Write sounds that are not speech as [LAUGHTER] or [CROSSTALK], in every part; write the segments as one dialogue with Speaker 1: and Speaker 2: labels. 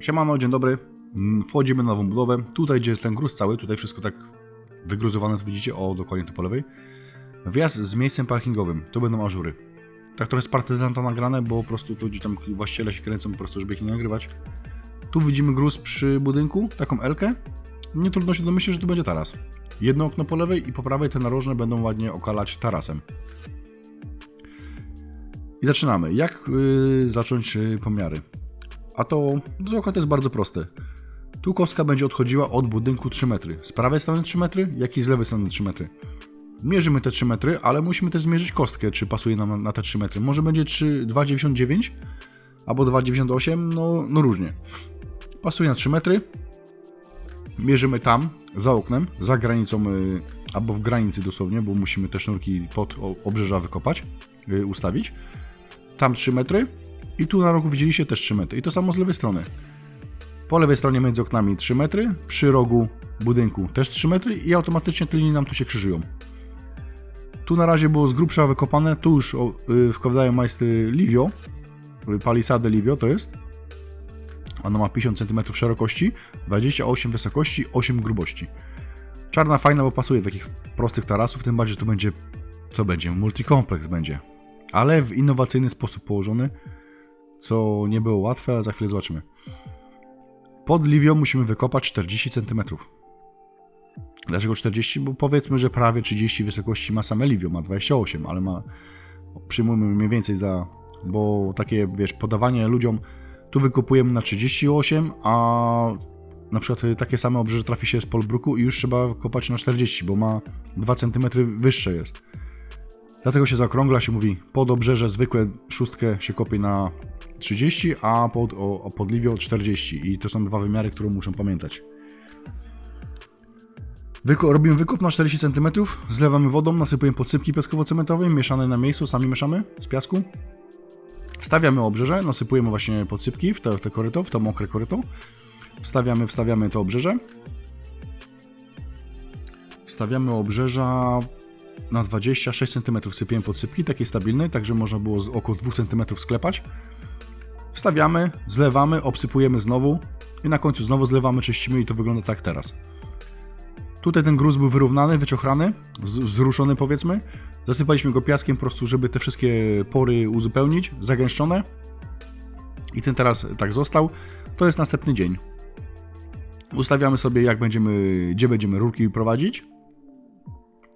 Speaker 1: Siemano, dzień dobry. Mm, Wchodzimy na nową budowę. Tutaj, gdzie jest ten gruz cały, tutaj wszystko tak wygruzowane, to widzicie, o, dokładnie tu po lewej. Wjazd z miejscem parkingowym, to będą ażury. Tak trochę z partyzanta nagrane, bo po prostu tu gdzie tam właściciele się kręcą po prostu, żeby ich nie nagrywać. Tu widzimy gruz przy budynku, taką Elkę. Nie trudno się domyślić, że to będzie taras. Jedno okno po lewej i po prawej te narożne będą ładnie okalać tarasem. I zaczynamy. Jak y, zacząć y, pomiary? A to droga to jest bardzo proste. Tu kostka będzie odchodziła od budynku 3 metry. Z prawej strony 3 metry, jak i z lewej strony 3 metry. Mierzymy te 3 metry, ale musimy też zmierzyć kostkę, czy pasuje nam na te 3 metry. Może będzie 3, 2,99 albo 2,98, no, no różnie. Pasuje na 3 metry. Mierzymy tam, za oknem, za granicą, y, albo w granicy dosłownie, bo musimy te sznurki pod obrzeża wykopać, y, ustawić. Tam 3 metry, i tu na rogu widzieliście też 3 metry. I to samo z lewej strony. Po lewej stronie między oknami 3 metry, przy rogu budynku też 3 metry i automatycznie te linie nam tu się krzyżują. Tu na razie było z grubsza wykopane, tu już y, wkładają majstry Livio, y, palisady Livio to jest. Ono ma 50 cm szerokości, 28 wysokości, 8 grubości. Czarna fajna, bo pasuje do takich prostych tarasów, tym bardziej, tu będzie, co będzie, multikompleks będzie. Ale w innowacyjny sposób położony, co nie było łatwe, ale za chwilę zobaczymy. Pod liwią musimy wykopać 40 cm. Dlaczego 40? Bo powiedzmy, że prawie 30 wysokości ma same liwio, ma 28, ale ma przyjmujmy mniej więcej za, bo takie, wiesz, podawanie ludziom, tu wykopujemy na 38, a na przykład takie same obrzeże trafi się z Polbruku i już trzeba kopać na 40, bo ma 2 cm wyższe jest. Dlatego się zaokrągla, się mówi pod obrzeże zwykłe szóstkę się kopie na 30, a pod, o, o podliwio 40 i to są dwa wymiary, które muszą pamiętać. Wyko robimy wykop na 40 cm, zlewamy wodą, nasypujemy podsypki piaskowo-cementowej, mieszane na miejscu, sami mieszamy z piasku. Wstawiamy obrzeże, nasypujemy właśnie podsypki w te, w te koryto, w to mokre koryto. Wstawiamy, wstawiamy to obrzeże. Wstawiamy obrzeża na 26 cm sypiemy podsypki, takiej stabilnej, tak że można było z około 2 cm sklepać. Wstawiamy, zlewamy, obsypujemy znowu i na końcu znowu zlewamy, czyścimy i to wygląda tak teraz. Tutaj ten gruz był wyrównany, wyciochrany, z- wzruszony powiedzmy. Zasypaliśmy go piaskiem po prostu, żeby te wszystkie pory uzupełnić, zagęszczone. I ten teraz tak został. To jest następny dzień. Ustawiamy sobie jak będziemy, gdzie będziemy rurki prowadzić.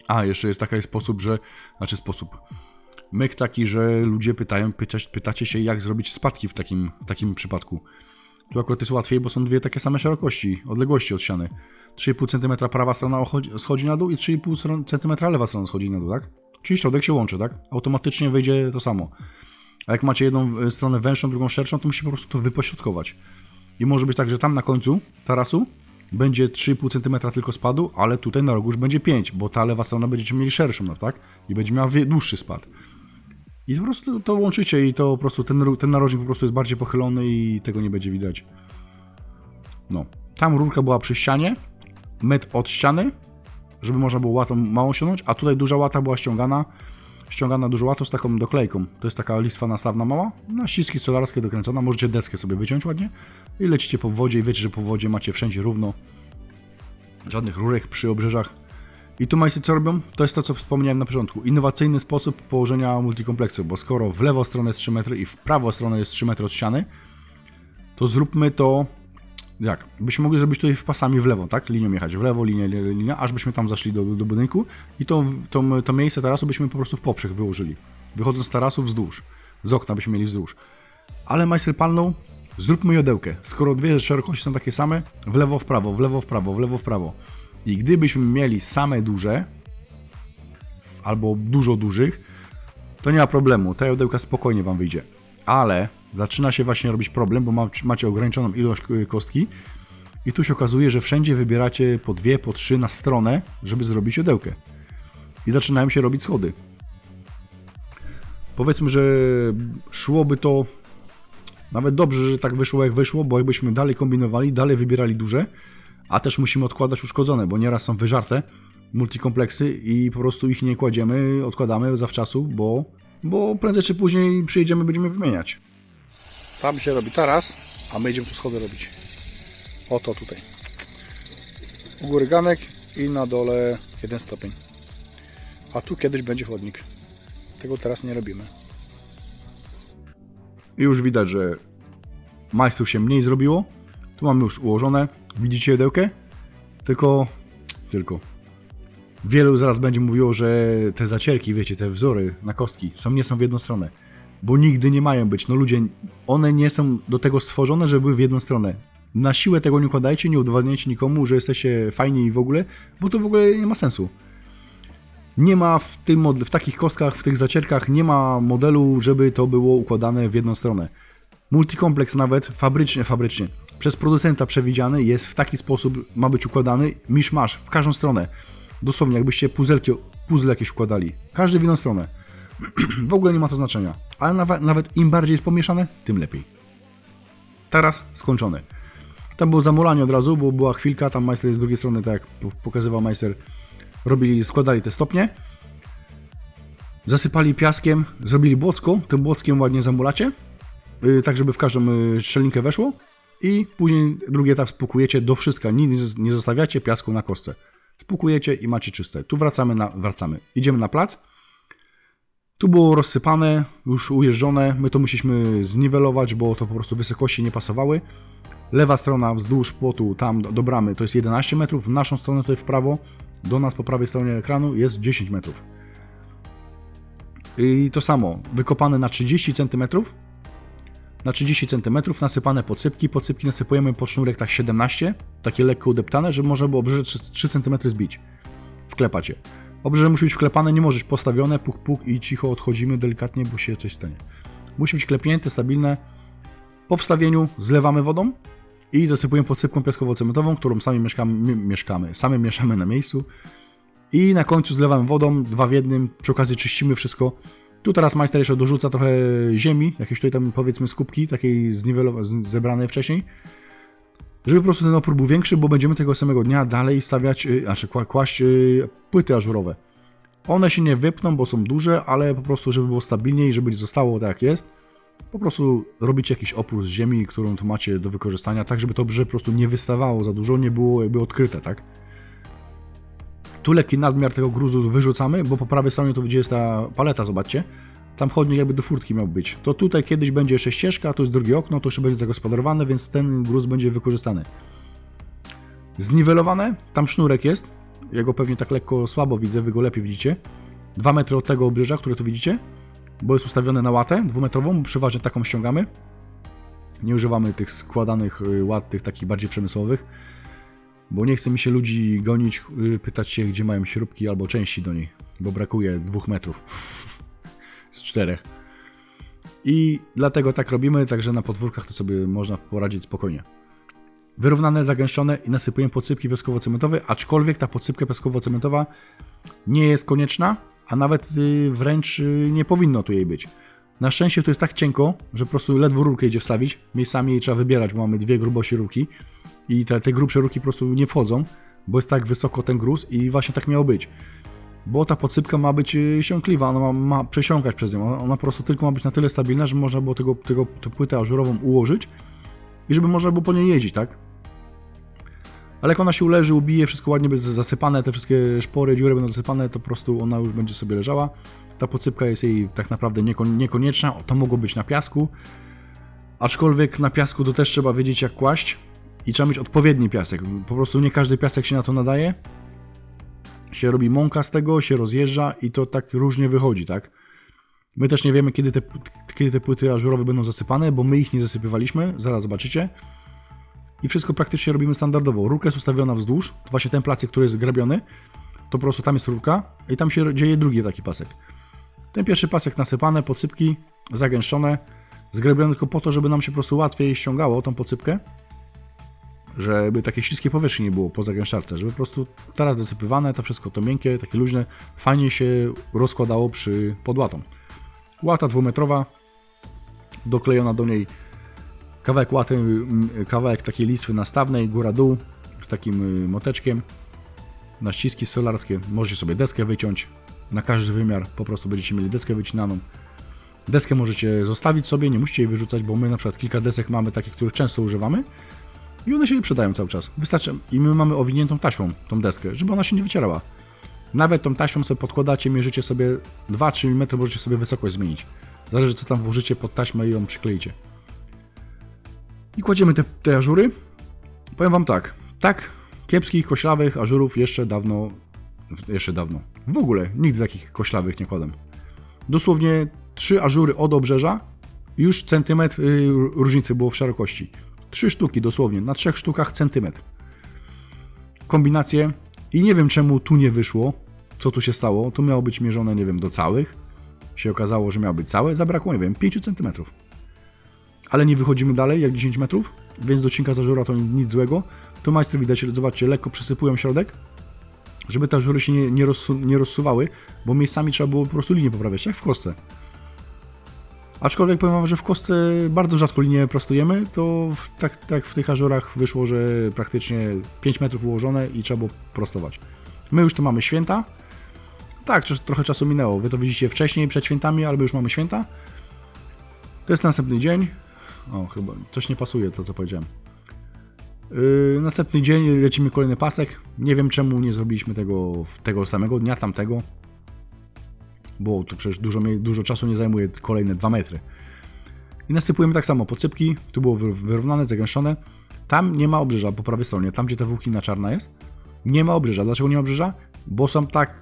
Speaker 1: A, jeszcze jest taki sposób, że, znaczy sposób. Myk taki, że ludzie pytają, pytacie się, jak zrobić spadki w takim, takim przypadku. Tu akurat jest łatwiej, bo są dwie takie same szerokości, odległości od ściany. 3,5 cm prawa strona schodzi na dół i 3,5 cm lewa strona schodzi na dół, tak? Czyli środek się łączy, tak? Automatycznie wyjdzie to samo. A jak macie jedną e, stronę węższą, drugą szerszą, to musi po prostu to wypośrodkować. I może być tak, że tam na końcu tarasu będzie 3,5 cm tylko spadu, ale tutaj na rogu już będzie 5, bo ta lewa strona będziecie mieli szerszą, no tak? I będzie miała dłuższy spad. I po prostu to łączycie i to po prostu ten, ten narożnik po prostu jest bardziej pochylony i tego nie będzie widać. No. Tam rurka była przy ścianie, metr od ściany, żeby można było łatą małą ściągnąć, a tutaj duża łata była ściągana, ściągana dużo łatą z taką doklejką. To jest taka listwa nastawna mała, na ściski solarskie dokręcona, możecie deskę sobie wyciąć ładnie i lecicie po wodzie i wiecie, że po wodzie macie wszędzie równo, żadnych rurek przy obrzeżach. I tu majscy co robią? To jest to, co wspomniałem na początku. Innowacyjny sposób położenia multikompleksu, bo skoro w lewą stronę jest 3 metry i w prawą stronę jest 3 metry od ściany, to zróbmy to jak? Byśmy mogli zrobić tutaj pasami w lewo, tak? Linią jechać w lewo, linia, linia, aż byśmy tam zaszli do, do budynku i to, to, to miejsce tarasu byśmy po prostu w poprzek wyłożyli. Wychodząc z tarasu wzdłuż. Z okna byśmy mieli wzdłuż. Ale majster palnął, zróbmy jodełkę. Skoro dwie szerokości są takie same, w lewo, w prawo, w lewo, w prawo, w lewo, w prawo. I gdybyśmy mieli same duże, albo dużo dużych, to nie ma problemu. Ta jodełka spokojnie Wam wyjdzie. Ale zaczyna się właśnie robić problem, bo ma, macie ograniczoną ilość y, kostki i tu się okazuje, że wszędzie wybieracie po dwie, po trzy na stronę, żeby zrobić jodełkę. I zaczynają się robić schody. Powiedzmy, że szłoby to nawet dobrze, że tak wyszło jak wyszło, bo jakbyśmy dalej kombinowali, dalej wybierali duże, a też musimy odkładać uszkodzone, bo nieraz są wyżarte multikompleksy i po prostu ich nie kładziemy, odkładamy zawczasu, bo, bo prędzej czy później przyjedziemy, będziemy wymieniać. Tam się robi taras. A my idziemy tu schody robić. Oto tutaj. U góry ganek i na dole jeden stopień. A tu kiedyś będzie chodnik. Tego teraz nie robimy. I już widać, że majstrów się mniej zrobiło. Tu mamy już ułożone. Widzicie jedełkę? Tylko, tylko. Wielu zaraz będzie mówiło, że te zacierki, wiecie, te wzory na kostki są, nie są w jedną stronę. Bo nigdy nie mają być. No ludzie, one nie są do tego stworzone, żeby były w jedną stronę. Na siłę tego nie układajcie, nie udowadniajcie nikomu, że jesteście fajni i w ogóle, bo to w ogóle nie ma sensu. Nie ma w, tym, w takich kostkach, w tych zacierkach, nie ma modelu, żeby to było układane w jedną stronę. Multikompleks nawet fabrycznie, fabrycznie, przez producenta przewidziany jest w taki sposób, ma być układany, misz masz, w każdą stronę. Dosłownie, jakbyście puzelki, puzzle jakieś układali. Każdy w jedną stronę. W ogóle nie ma to znaczenia. Ale nawet, nawet im bardziej jest pomieszane, tym lepiej. Teraz skończone. Tam było zamulanie od razu, bo była chwilka, tam majster jest z drugiej strony, tak jak po- pokazywał majster, robili, składali te stopnie, zasypali piaskiem, zrobili błocko, tym błockiem ładnie zamulacie, yy, tak żeby w każdą yy, szczelinkę weszło i później drugi etap spłukujecie do wszystka, nic nie zostawiacie piasku na kostce. Spłukujecie i macie czyste. Tu wracamy, na, wracamy. Idziemy na plac. Tu było rozsypane, już ujeżdżone, my to musieliśmy zniwelować, bo to po prostu wysokości nie pasowały. Lewa strona wzdłuż płotu, tam do, bramy, to jest 11 metrów, w naszą stronę tutaj w prawo, do nas po prawej stronie ekranu jest 10 metrów. I to samo, wykopane na 30 cm, na 30 cm, nasypane podsypki, podsypki nasypujemy pod sznurek tak 17, takie lekko udeptane, żeby można było obrzeże 3, 3 cm zbić. Wklepać je. Obrzeże musi być wklepane, nie może być postawione, puk puk i cicho odchodzimy delikatnie, bo się coś stanie. Musi być klepnięte, stabilne. Po wstawieniu zlewamy wodą i zasypujemy podsypką piaskowo-cementową, którą sami mieszkamy, mi- mieszkamy, sami mieszamy na miejscu. I na końcu zlewamy wodą, dwa w jednym, przy okazji czyścimy wszystko. Tu teraz majster jeszcze dorzuca trochę ziemi, jakieś tutaj tam powiedzmy skupki, takiej zniwelowa- z- zebranej wcześniej. Żeby po prostu ten opór był większy, bo będziemy tego samego dnia dalej stawiać, yy, znaczy kła- kłaść yy, płyty ażurowe. One się nie wypną, bo są duże, ale po prostu, żeby było stabilniej, żeby zostało tak jak jest, po prostu robicie jakiś opór z ziemi, którą tu macie do wykorzystania, tak żeby to brze po prostu nie wystawało za dużo, nie było jakby odkryte, tak? Tu lekki nadmiar tego gruzu wyrzucamy, bo po prawej stronie to gdzie jest ta paleta, zobaczcie. Tam chodnik jakby do furtki miał być. To tutaj kiedyś będzie jeszcze ścieżka, tu jest drugie okno, to jeszcze będzie zagospodarowane, więc ten gruz będzie wykorzystany. Zniwelowane, tam sznurek jest. Ja go pewnie tak lekko słabo widzę, wy go lepiej widzicie. Dwa metry od tego obrzeża, które tu widzicie, bo jest ustawione na łatę dwumetrową, przeważnie taką ściągamy. Nie używamy tych składanych y, łat, tych takich bardziej przemysłowych, bo nie chce mi się ludzi gonić, y, pytać się, gdzie mają śrubki albo części do niej, bo brakuje dwóch metrów [LAUGHS] z czterech. I dlatego tak robimy, także na podwórkach to sobie można poradzić spokojnie. Wyrównane, zagęszczone i nasypujemy podsypki piaskowo-cementowe, aczkolwiek ta podsypka piaskowo-cementowa nie jest konieczna, a nawet y, wręcz y, nie powinno tu jej być. Na szczęście tu jest tak cienko, że po prostu ledwo rurkę idzie wstawić. Miejscami jej trzeba wybierać, bo mamy dwie grubości rurki i te, te grubsze rurki po prostu nie wchodzą, bo jest tak wysoko ten gruz i właśnie tak miało być. Bo ta podsypka ma być y, siąkliwa, ona ma, ma przesiąkać przez nią. Ona, po prostu tylko ma być na tyle stabilna, że można było tego, tego, tę płytę ażurową ułożyć i żeby można było po niej jeździć, tak? Ale jak ona się uleży, ubije, wszystko ładnie będzie zasypane, te wszystkie szpory, dziury będą zasypane, to po prostu ona już będzie sobie leżała. Ta podsypka jest jej tak naprawdę niekon- niekonieczna, to mogło być na piasku. Aczkolwiek na piasku to też trzeba wiedzieć jak kłaść i trzeba mieć odpowiedni piasek. Po prostu nie każdy piasek się na to nadaje. Się robi mąka z tego, się rozjeżdża i to tak różnie wychodzi, tak? My też nie wiemy, kiedy te, kiedy te płyty ażurowe będą zasypane, bo my ich nie zasypywaliśmy, zaraz zobaczycie. I wszystko praktycznie robimy standardowo. Rurka jest ustawiona wzdłuż, to właśnie ten placek, który jest grabiony, to po prostu tam jest rurka i tam się dzieje drugi taki pasek. Ten pierwszy pasek nasypane, podsypki zagęszczone, zgrabione tylko po to, żeby nam się po prostu łatwiej ściągało tą podsypkę, żeby takie śliskie powierzchni nie było po zagęszczarce, żeby po prostu teraz dosypywane, to wszystko to miękkie, takie luźne, fajnie się rozkładało przy podłatą. Łata dwumetrowa, doklejona do niej kawałek łaty, m, kawałek takiej listwy nastawnej, góra-dół, z takim y, moteczkiem, na ściski solarskie, możecie sobie deskę wyciąć, na każdy wymiar po prostu będziecie mieli deskę wycinaną. Deskę możecie zostawić sobie, nie musicie jej wyrzucać, bo my na przykład kilka desek mamy takich, których często używamy i one się przydają cały czas. Wystarczy, i my mamy owiniętą taśmą tą deskę, żeby ona się nie wycierała. Nawet tą taśmą sobie podkładacie, mierzycie sobie 2-3 mm, możecie sobie wysokość zmienić. Zależy co tam włożycie pod taśmę i ją przykleicie. I kładziemy te, te ażury. Powiem wam tak, tak kiepskich, koślawych ażurów jeszcze dawno, jeszcze dawno, w ogóle nigdy takich koślawych nie kładam. Dosłownie trzy ażury od obrzeża, już centymetr y, różnicy było w szerokości. Trzy sztuki dosłownie, na trzech sztukach centymetr. Kombinacje i nie wiem czemu tu nie wyszło, co tu się stało. Tu miało być mierzone, nie wiem, do całych. Się okazało, że miało być całe, zabrakło, nie wiem, 5 centymetrów. Ale nie wychodzimy dalej jak 10 metrów, więc docinka zażura to nic złego. Tu majster widać, zobaczcie, lekko przysypują środek, żeby te żury się nie, nie, rozsu nie rozsuwały, bo miejscami trzeba było po prostu linię poprawiać, jak w kostce. Aczkolwiek powiem wam, że w kostce bardzo rzadko linię prostujemy, to w, tak, tak w tych ażurach wyszło, że praktycznie 5 metrów ułożone i trzeba było prostować. My już tu mamy święta. Tak, tro- trochę czasu minęło. Wy to widzicie wcześniej, przed świętami, albo już mamy święta. To jest następny dzień. O, chyba coś nie pasuje to, co powiedziałem. Yy, następny dzień lecimy kolejny pasek. Nie wiem czemu nie zrobiliśmy tego tego samego dnia, tamtego. Bo to przecież dużo, dużo czasu nie zajmuje kolejne 2 metry. I nasypujemy tak samo podsypki. Tu było wy- wyrównane, zagęszczone. Tam nie ma obrzeża po prawej stronie, tam gdzie ta włóknina czarna jest. Nie ma obrzeża. Dlaczego nie ma obrzeża? Bo są tak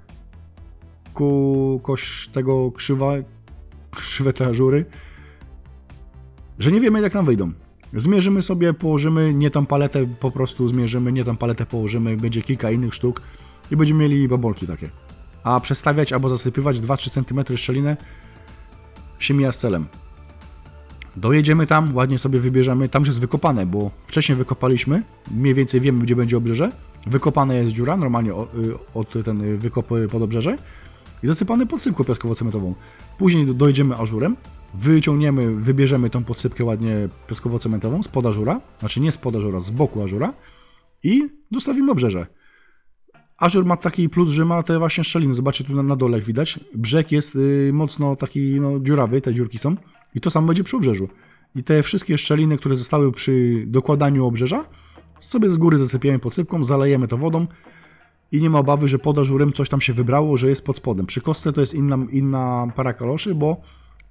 Speaker 1: ku koś tego krzywa, [LAUGHS] krzywe te ażury, że nie wiemy jak nam wyjdą. Zmierzymy sobie, położymy nie tą paletę, po prostu zmierzymy, nie tą paletę położymy, będzie kilka innych sztuk i będziemy mieli babolki takie. A przestawiać albo zasypywać 2-3 cm szczelinę się mija z celem. Dojedziemy tam, ładnie sobie wybierzemy, tam już jest wykopane, bo wcześniej wykopaliśmy, mniej więcej wiemy gdzie będzie obrzeże, wykopana jest dziura, normalnie y, od ten y, wykop y, pod obrzeże. I zasypany podsypką piaskowo-cementową. Później do- dojedziemy ażurem, wyciągniemy, wybierzemy tą podsypkę ładnie piaskowo-cementową spod ażura, znaczy nie spod ażura, z boku ażura. I dostawimy obrzeże. Ażur ma taki plus, że ma te właśnie szczeliny. Zobaczcie tu na, na dole jak widać. Brzeg jest y, mocno taki no, dziurawy, te dziurki są. I to samo będzie przy obrzeżu. I te wszystkie szczeliny, które zostały przy dokładaniu obrzeża, sobie z góry zasypiemy podsypką, zalejemy to wodą i nie ma obawy, że pod ażurem coś tam się wybrało, że jest pod spodem. Przy kostce to jest inna, inna para kaloszy, bo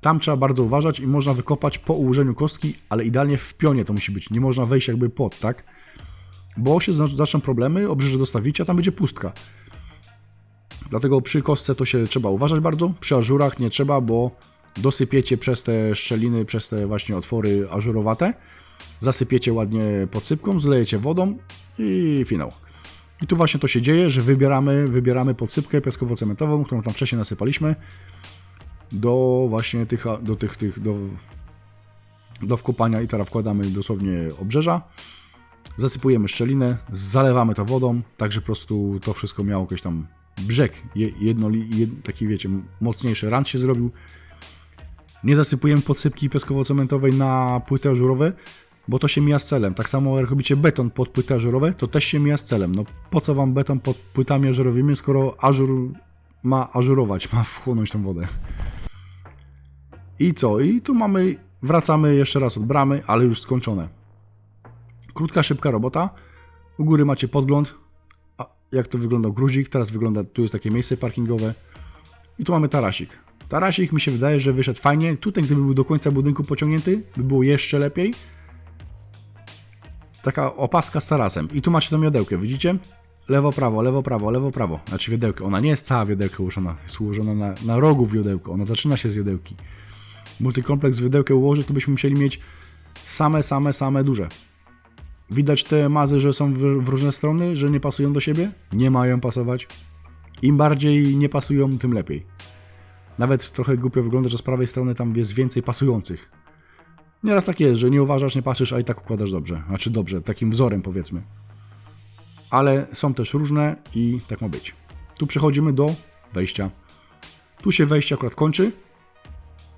Speaker 1: tam trzeba bardzo uważać i można wykopać po ułożeniu kostki, ale idealnie w pionie to musi być. Nie można wejść jakby pod, tak? Bo się zaczną problemy, obrzeże dostawicie, a tam będzie pustka. Dlatego przy kostce to się trzeba uważać bardzo, przy ażurach nie trzeba, bo dosypiecie przez te szczeliny, przez te właśnie otwory ażurowate, zasypiecie ładnie podsypką, zlejecie wodą i finał. I tu właśnie to się dzieje, że wybieramy, wybieramy podsypkę piaskowo-cementową, którą tam wcześniej nasypaliśmy, do właśnie tych, do tych, tych do, do wkopania i teraz wkładamy dosłownie obrzeża, zasypujemy szczelinę, zalewamy to wodą, tak że po prostu to wszystko miało jakiś tam brzeg, je- jedno, jed, taki wiecie, mocniejszy rand się zrobił. Nie zasypujemy podsypki piaskowo-cementowej na płyty ażurowe, bo to się mija z celem. Tak samo jak robicie beton pod płyty ażurowe, to też się mija z celem. No po co wam beton pod płytami ażurowymi, skoro ażur ma ażurować, ma wchłonąć tą wodę. I co? I tu mamy, wracamy jeszcze raz od bramy, ale już skończone. Krótka, szybka robota. U góry macie podgląd, a jak to wyglądał gruzik. Teraz wygląda, tu jest takie miejsce parkingowe. I tu mamy tarasik. Tarasik mi się wydaje, że wyszedł fajnie. Tutaj, gdyby był do końca budynku pociągnięty, by było jeszcze lepiej. Taka opaska z tarasem. I tu macie tą miodełkę, widzicie? Lewo, prawo, lewo, prawo, lewo, prawo. Znaczy wiodełkę. Ona nie jest cała wiodełka ułożona, jest ułożona na, na rogu wiodełko. Ona zaczyna się z wiodełki. Multikompleks wiodełkę ułożyć, to byśmy musieli mieć same, same, same duże. Widać te mazy, że są w, w różne strony, że nie pasują do siebie? Nie mają pasować. Im bardziej nie pasują, tym lepiej. Nawet trochę głupio wygląda, że z prawej strony tam jest więcej pasujących. Nieraz tak jest, że nie uważasz, nie patrzysz, a i tak układasz dobrze. Znaczy dobrze, takim wzorem powiedzmy. Ale są też różne i tak ma być. Tu przechodzimy do wejścia. Tu się wejście akurat kończy.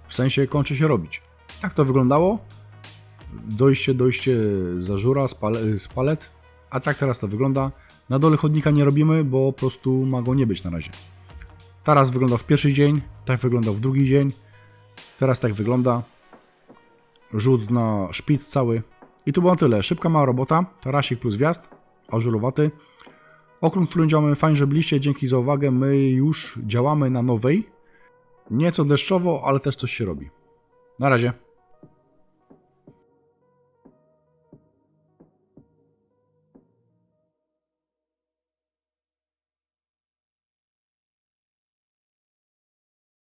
Speaker 1: W sensie kończy się robić. Tak to wyglądało. Dojście, dojście za żura z, pale, z palet. A tak teraz to wygląda. Na dole chodnika nie robimy, bo po prostu ma go nie być na razie. Teraz wyglądał w pierwszy dzień, tak wyglądał w drugi dzień. Teraz tak wygląda. Rzut na szpic cały. I to było tyle. Szybka mała robota. Tarasik plus wjazd. Ażurowaty. Okrąg, w którym działamy, fajnie, że byliście. Dzięki za uwagę. My już działamy na nowej. Nieco deszczowo, ale też coś się robi. Na razie.